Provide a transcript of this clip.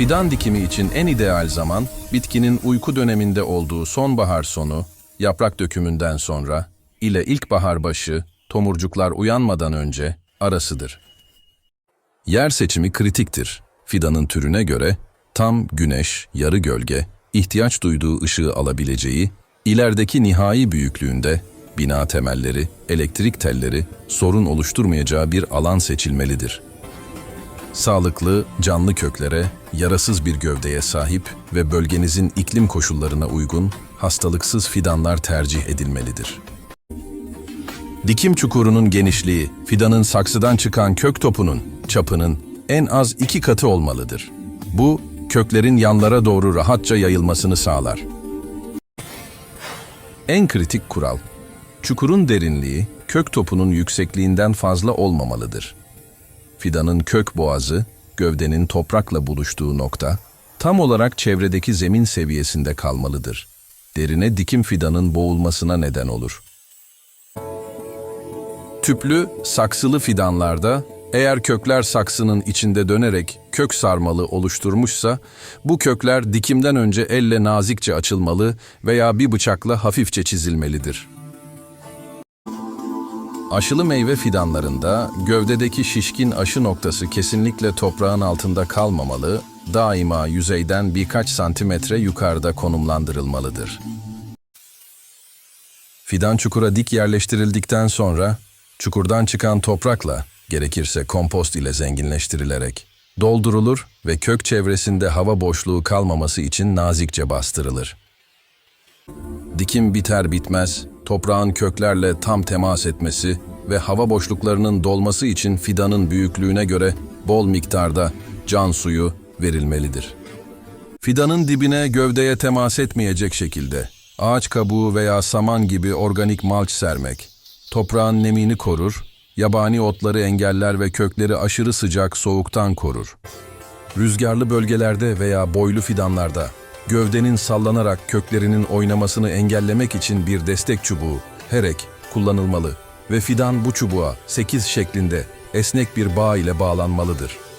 Fidan dikimi için en ideal zaman bitkinin uyku döneminde olduğu sonbahar sonu, yaprak dökümünden sonra ile ilkbahar başı, tomurcuklar uyanmadan önce arasıdır. Yer seçimi kritiktir. Fidanın türüne göre tam güneş, yarı gölge, ihtiyaç duyduğu ışığı alabileceği, ilerideki nihai büyüklüğünde bina temelleri, elektrik telleri sorun oluşturmayacağı bir alan seçilmelidir. Sağlıklı, canlı köklere, yarasız bir gövdeye sahip ve bölgenizin iklim koşullarına uygun, hastalıksız fidanlar tercih edilmelidir. Dikim çukurunun genişliği, fidanın saksıdan çıkan kök topunun, çapının en az iki katı olmalıdır. Bu, köklerin yanlara doğru rahatça yayılmasını sağlar. En kritik kural, çukurun derinliği, kök topunun yüksekliğinden fazla olmamalıdır. Fidanın kök boğazı, gövdenin toprakla buluştuğu nokta, tam olarak çevredeki zemin seviyesinde kalmalıdır. Derine dikim fidanın boğulmasına neden olur. Tüplü, saksılı fidanlarda eğer kökler saksının içinde dönerek kök sarmalı oluşturmuşsa, bu kökler dikimden önce elle nazikçe açılmalı veya bir bıçakla hafifçe çizilmelidir. Aşılı meyve fidanlarında gövdedeki şişkin aşı noktası kesinlikle toprağın altında kalmamalı, daima yüzeyden birkaç santimetre yukarıda konumlandırılmalıdır. Fidan çukura dik yerleştirildikten sonra çukurdan çıkan toprakla, gerekirse kompost ile zenginleştirilerek doldurulur ve kök çevresinde hava boşluğu kalmaması için nazikçe bastırılır. Dikim biter bitmez, toprağın köklerle tam temas etmesi ve hava boşluklarının dolması için fidanın büyüklüğüne göre bol miktarda can suyu verilmelidir. Fidanın dibine gövdeye temas etmeyecek şekilde ağaç kabuğu veya saman gibi organik malç sermek, toprağın nemini korur, yabani otları engeller ve kökleri aşırı sıcak soğuktan korur. Rüzgarlı bölgelerde veya boylu fidanlarda gövdenin sallanarak köklerinin oynamasını engellemek için bir destek çubuğu, herek, kullanılmalı ve fidan bu çubuğa 8 şeklinde esnek bir bağ ile bağlanmalıdır.